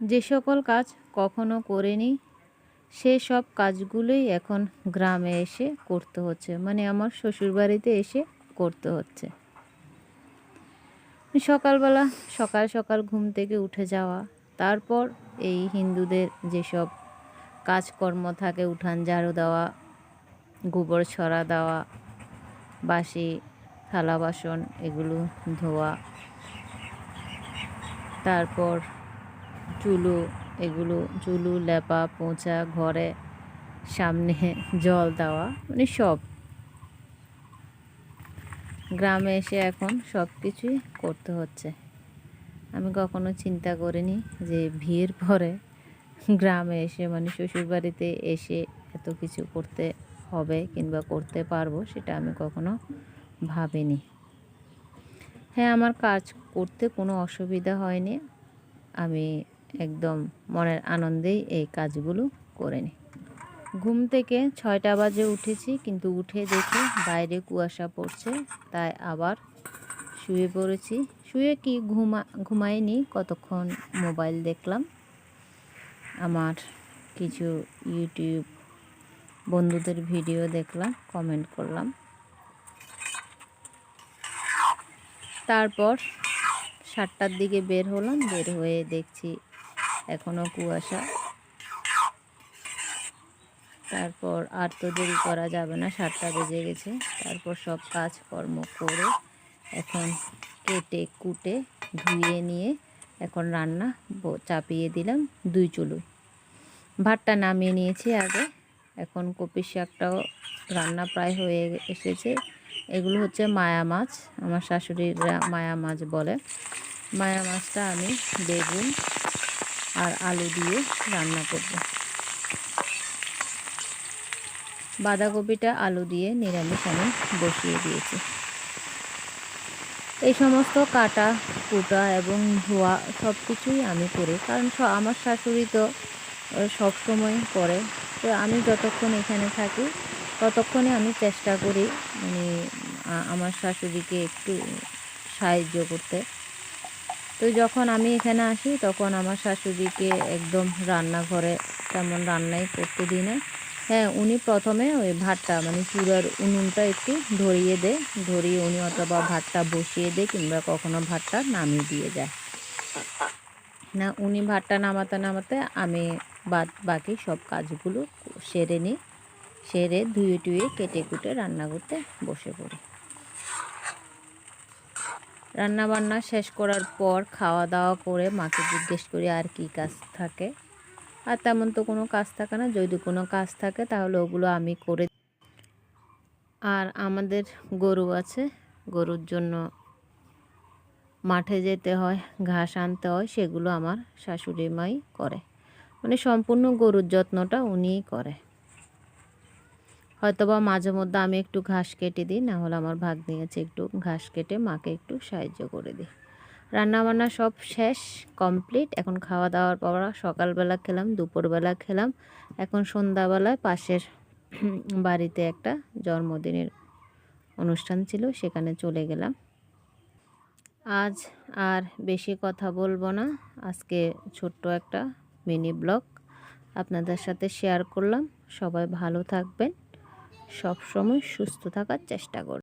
যে সকল কাজ কখনো করিনি, সে সব কাজগুলোই এখন গ্রামে এসে করতে হচ্ছে। মানে আমার শ্বশুরবাড়িতে এসে করতে হচ্ছে। সকালবেলা সকাল সকাল ঘুম থেকে উঠে যাওয়া, তারপর এই হিন্দুদের যেসব কাজকর্ম থাকে, উঠান ঝাড়ু দেওয়া, গোবর ছড়া দেওয়া, বাসি, থালা বাসন এগুলো ধোয়া, তারপর চুলো, এগুলো চুলু, লেপা, পোঁচা, ঘরে সামনে জল দেওয়া মানে সব। গ্রামে এসে এখন সব কিছুই করতে হচ্ছে। আমি কখনো চিন্তা করিনি যে বিয়ের পরে গ্রামে এসে মানে শ্বশুরবাড়িতে এসে এত কিছু করতে হবে কিংবা করতে পারব সেটা আমি কখনো ভাবিনি। হ্যাঁ আমার কাজ করতে কোনো অসুবিধা হয়নি। আমি একদম মনের আনন্দেই এই কাজগুলো করে নিই ঘুম থেকে ছয়টা বাজে উঠেছি, কিন্তু উঠে দেখি বাইরে কুয়াশা পড়ছে, তাই আবার শুয়ে পড়েছি। শুয়ে কি ঘুমা, ঘুমাইনি, কতক্ষণ মোবাইল দেখলাম। আমার কিছু ইউটিউব বন্ধুদের ভিডিও দেখলাম, কমেন্ট করলাম। তারপর সাতটার দিকে বের হলাম, বের হয়ে দেখছি এখনও কুয়াশা। তারপর আর তো দেরি করা যাবে না, সাতটা বেজে গেছে। তারপর সব কাজকর্ম করে এখন কেটে কুটে ধুয়ে নিয়ে এখন রান্না চাপিয়ে দিলাম দুই চুলোয়। ভাতটা নামিয়ে নিয়েছি আগে। এখন কপি শাকটাও রান্না প্রায় হয়ে এসেছে। এগুলো হচ্ছে মায়া মাছ, আমার শাশুড়িরা মায়া মাছ বলে। মায়া মাছটা আমি বেগুন আর আলু দিয়ে রান্না করব। বাঁধাকপিটা আলু দিয়ে নিরামিষ আমি বসিয়ে দিয়েছি। এই সমস্ত কাটা, কুটা এবং ধোয়া সব কিছুই আমি করি। কারণ আমার শাশুড়ি তো সব সময় করে। তো আমি যতক্ষণ এখানে থাকি, ততক্ষণে আমি চেষ্টা করি মানে আমার শাশুড়িকে একটু সাহায্য করতে। তো যখন আমি এখানে আসি, তখন আমার শাশুড়িকে একদম রান্নাঘরে তেমন রান্নাই করতে দিই না। হ্যাঁ উনি প্রথমে ওই ভাতটা মানে চূড়ার উনুনটা একটু ধরিয়ে দেয়। ধরিয়ে উনি অথবা ভাতটা বসিয়ে দেয় কিংবা কখনো ভাতটা নামিয়ে দিয়ে যায়। না, উনি ভাতটা নামাতে নামাতে আমি বাদ বাকি সব কাজগুলো সেরে নিই। সেরে ধুয়ে টুয়ে কেটে কুটে রান্না করতে বসে পড়ি। রান্না বান্না শেষ করার পর খাওয়া দাওয়া করে মাকে জিজ্ঞেস করি, আর কি কাজ থাকে? আর তেমন তো কোনো কাজ থাকে না। যদি কোনো কাজ থাকে তাহলে ওগুলো আমি করে আর আমাদের গরু আছে, গরুর জন্য মাঠে যেতে হয়, ঘাস আনতে হয়, সেগুলো আমার শাশুড়ি মাই করে। মানে সম্পূর্ণ গরুর যত্নটা উনিই করে। হয়তো বা মাঝে মধ্যে আমি একটু ঘাস কেটে দিই, না হলে আমার ভাগ নিয়েছে একটু ঘাস কেটে মাকে একটু সাহায্য করে দিই। রান্নাবান্না সব শেষ কমপ্লিট এখন খাওয়া দাওয়ার পর সকালবেলা খেলাম, দুপুরবেলা খেলাম। এখন সন্ধ্যাবেলায় পাশের বাড়িতে একটা জন্মদিনের অনুষ্ঠান ছিল, সেখানে চলে গেলাম। আজ আর বেশি কথা বলব না। আজকে ছোট্ট একটা মিনি ব্লগ আপনাদের সাথে শেয়ার করলাম। সবাই ভালো থাকবেন। সব সময় সুস্থ থাকার চেষ্টা করবেন